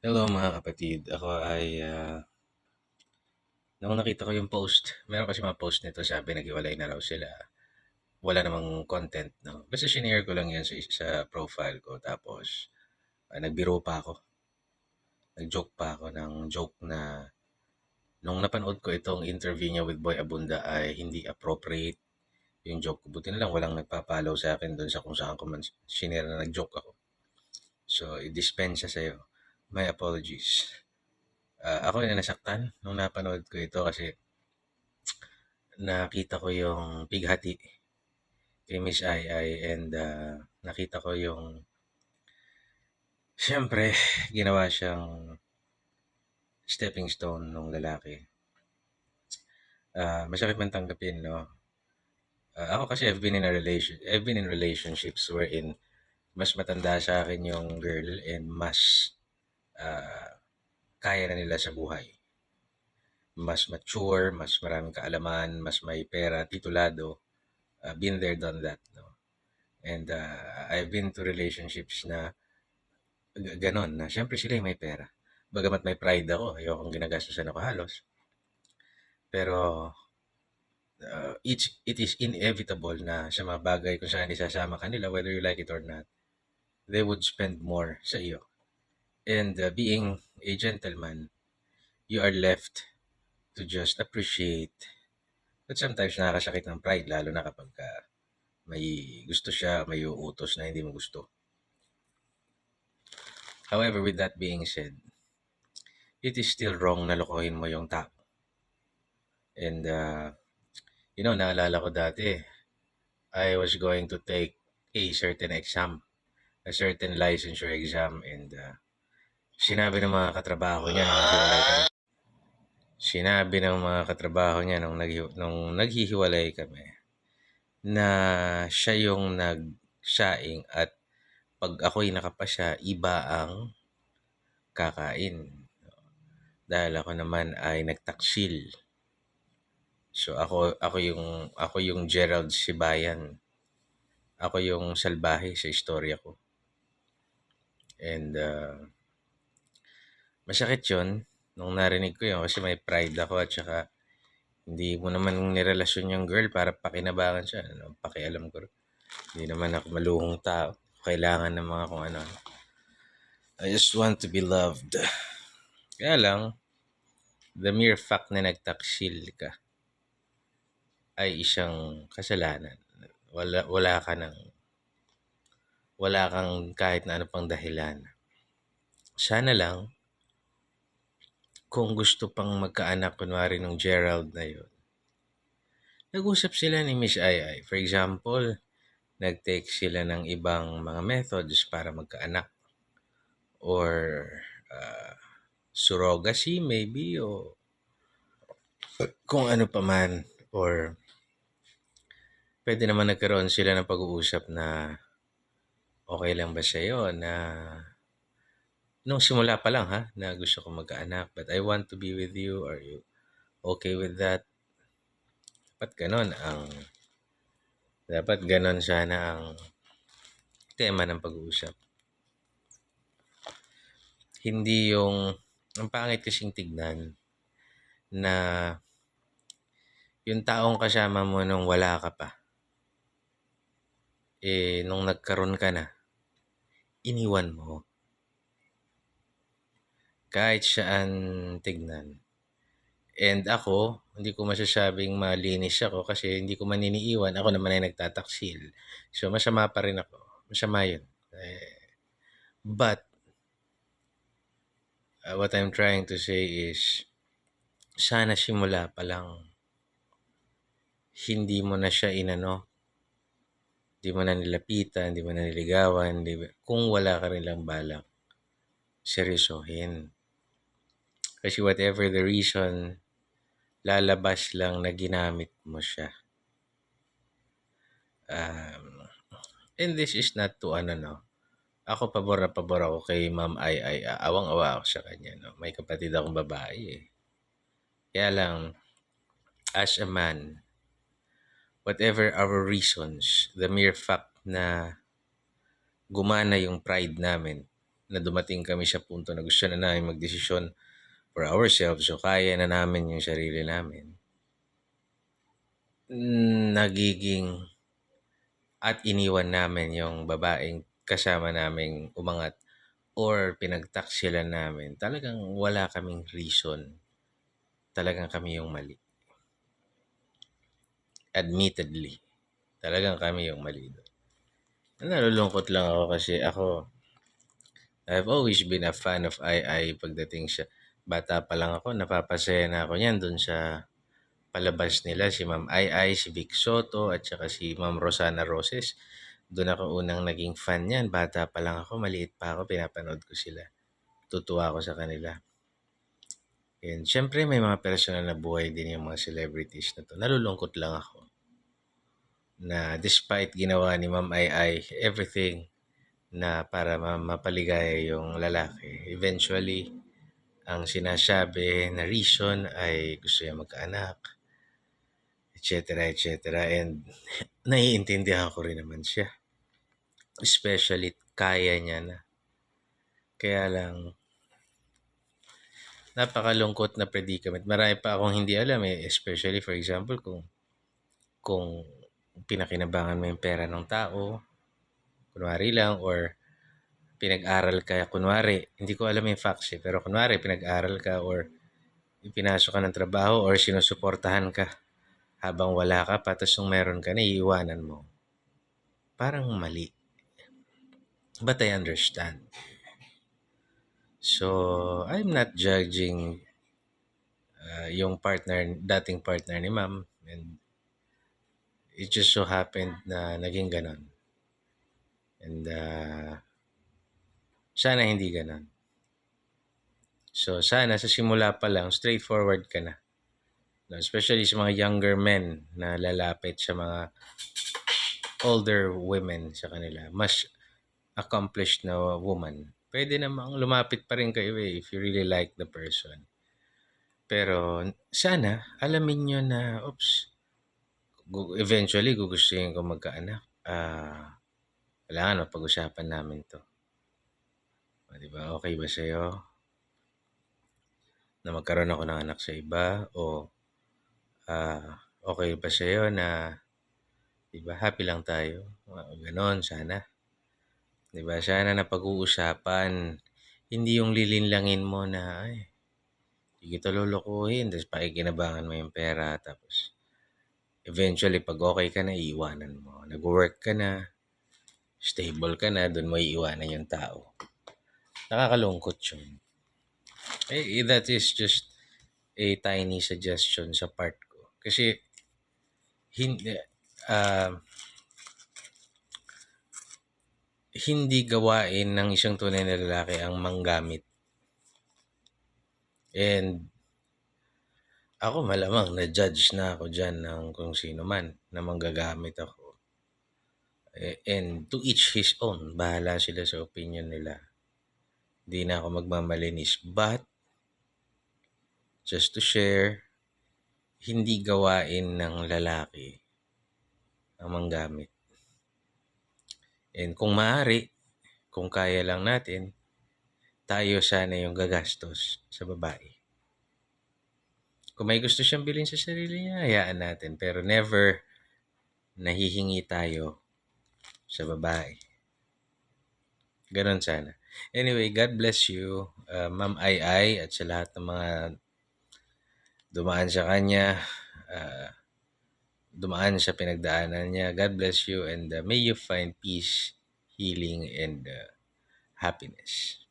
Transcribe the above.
Hello mga kapatid, ako ay ah, nung nakita ko yung post, meron kasi mga post nito sabi naghiwalay na raw sila. Wala namang content, no? Basta shinare ko lang yan sa, sa profile ko. Tapos, ah, nagbiro pa ako. Nag-joke pa ako ng joke na nung napanood ko itong interview niya with Boy Abunda ay hindi appropriate yung joke ko. Buti na lang walang nagpa-follow sa akin doon sa kung saan ko man shinare na nag-joke ako. So, i-dispensa sa'yo. My apologies. Ah, ako yung nasaktan nung napanood ko ito kasi nakita ko yung pighati kay Miss Ai and ah, nakita ko yung Siyempre, ginawa siyang stepping stone nung lalaki. Ah, masakit man tanggapin, no? Ah, ako kasi I've been in a relation, I've been in relationships wherein mas matanda sa akin yung girl and mas ah, kaya na nila sa buhay. Mas mature, mas maraming kaalaman, mas may pera, titulado. Ah, been there, done that, no? And ah, I've been to relationships na ganon, na syempre sila yung may pera. Bagamat may pride ako, ayokong ginagastusan ako halos. Pero uh, each, it is inevitable na sa mga bagay kung saan isasama kanila, whether you like it or not, they would spend more sa iyo. And uh, being a gentleman, you are left to just appreciate. But sometimes nakakasakit ng pride, lalo na kapag uh, may gusto siya, may uutos na hindi mo gusto. However, with that being said, it is still wrong na lokohin mo yung tao. And, uh, you know, naalala ko dati, I was going to take a certain exam, a certain licensure exam, and uh, sinabi ng mga katrabaho niya nung naghiwalay. Sinabi ng mga katrabaho niya nung, naghi- nung naghihiwalay kami na siya yung nagsaing at pag ako'y nakapasya, iba ang kakain. Dahil ako naman ay nagtaksil. So ako ako yung ako yung Gerald Sibayan. Ako yung salbahe sa istorya ko. And uh, masakit 'yun nung narinig ko 'yun kasi may pride ako at saka hindi mo naman nirelasyon yung girl para pakinabangan siya. Ano, pakialam ko. Hindi naman ako maluhong tao. Kailangan ng mga kung ano. I just want to be loved. Kaya lang, the mere fact na nagtaksil ka ay isang kasalanan. Wala, wala ka ng wala kang kahit na ano pang dahilan. Sana lang, kung gusto pang magkaanak, kunwari nung Gerald na yun, nag-usap sila ni Miss Ai. For example, nag-take sila ng ibang mga methods para magkaanak. Or uh, surrogacy maybe o kung ano pa man. Or pwede naman nagkaroon sila ng pag-uusap na okay lang ba sa'yo na nung simula pa lang ha, na gusto ko magkaanak but I want to be with you. Are you okay with that? Dapat ganon ang dapat ganon sana ang tema ng pag-uusap. Hindi yung ang pangit kasing tignan na yung taong kasama mo nung wala ka pa eh nung nagkaroon ka na iniwan mo kahit saan tignan. And ako hindi ko masasabing malinis ako kasi hindi ko man iniiwan ako naman ay nagtataksil. So masama pa rin ako. Masama yun. Eh, but uh, what I'm trying to say is sana simula pa lang hindi mo na siya inano. Hindi mo na nilapitan, hindi mo na niligawan, hindi, kung wala ka rin lang balak, seryosohin. Kasi whatever the reason, lalabas lang na ginamit mo siya. Um, and this is not to ano no. Ako pabor na pabor ako kay Ma'am Ay Ay. Awang-awa ako sa kanya. No? May kapatid akong babae eh. Kaya lang, as a man, whatever our reasons, the mere fact na gumana yung pride namin, na dumating kami sa punto na gusto na namin magdesisyon for ourselves so kaya na namin yung sarili namin. Nagiging at iniwan namin yung babaeng kasama naming umangat or pinagtaksilan namin. Talagang wala kaming reason. Talagang kami yung mali. Admittedly. Talagang kami yung mali doon. Nalulungkot lang ako kasi ako, I've always been a fan of II pagdating sa bata pa lang ako, napapasaya na ako niyan doon sa palabas nila, si Ma'am II, si Vic Soto, at saka si Ma'am Rosana Roses. Doon ako unang naging fan niyan. Bata pa lang ako, maliit pa ako, pinapanood ko sila. Tutuwa ako sa kanila. And syempre may mga personal na buhay din yung mga celebrities na to. Nalulungkot lang ako na despite ginawa ni Ma'am II everything na para ma- mapaligaya yung lalaki, eventually ang sinasabi na reason ay gusto niya magkaanak, etc. etc. And naiintindihan ko rin naman siya. Especially kaya niya na. Kaya lang, napakalungkot na predicament. Marami pa akong hindi alam eh. Especially for example, kung kung pinakinabangan mo yung pera ng tao, kunwari lang, or pinag-aral ka, kunwari, hindi ko alam yung facts eh, pero kunwari, pinag-aral ka, or ipinasok ka ng trabaho, or sinusuportahan ka habang wala ka pa, tapos nung meron ka na, iiwanan mo. Parang mali. But I understand. So, I'm not judging uh, yung partner, dating partner ni ma'am. And it just so happened na naging ganon. And uh, sana hindi ganon. So, sana sa simula pa lang, straightforward ka na. Especially sa mga younger men na lalapit sa mga older women sa kanila. Mas accomplished na woman. Pwede namang lumapit pa rin kayo eh, if you really like the person. Pero sana alamin nyo na, oops, eventually gugustuhin ko magkaanak. Ah, kailangan pag-usapan namin to. O, di ba? Okay ba sa'yo? Na magkaroon ako ng anak sa iba? O ah, okay ba sa'yo na, di ba, happy lang tayo? Ah, Ganon, sana. Di ba? Sana na pag-uusapan. Hindi yung lilinlangin mo na, ay, hindi kita lulukuhin. Tapos pakikinabangan mo yung pera. Tapos, eventually, pag okay ka na, iiwanan mo. Nag-work ka na, stable ka na, doon mo iiwanan yung tao. Nakakalungkot yun. Eh, that is just a tiny suggestion sa part ko. Kasi, hindi, ah, hindi gawain ng isang tunay na lalaki ang manggamit. And ako malamang na-judge na ako dyan ng kung sino man na manggagamit ako. Eh, And to each his own. Bahala sila sa opinion nila. Di na ako magmamalinis. But, just to share, hindi gawain ng lalaki ang manggamit. And kung maaari, kung kaya lang natin, tayo sana yung gagastos sa babae. Kung may gusto siyang bilhin sa sarili niya, hayaan natin. Pero never nahihingi tayo sa babae. Ganon sana. Anyway, God bless you, uh, Ma'am Ai Ai, at sa lahat ng mga dumaan sa kanya, uh, dumaan sa pinagdaanan niya. God bless you and uh, may you find peace, healing, and uh, happiness.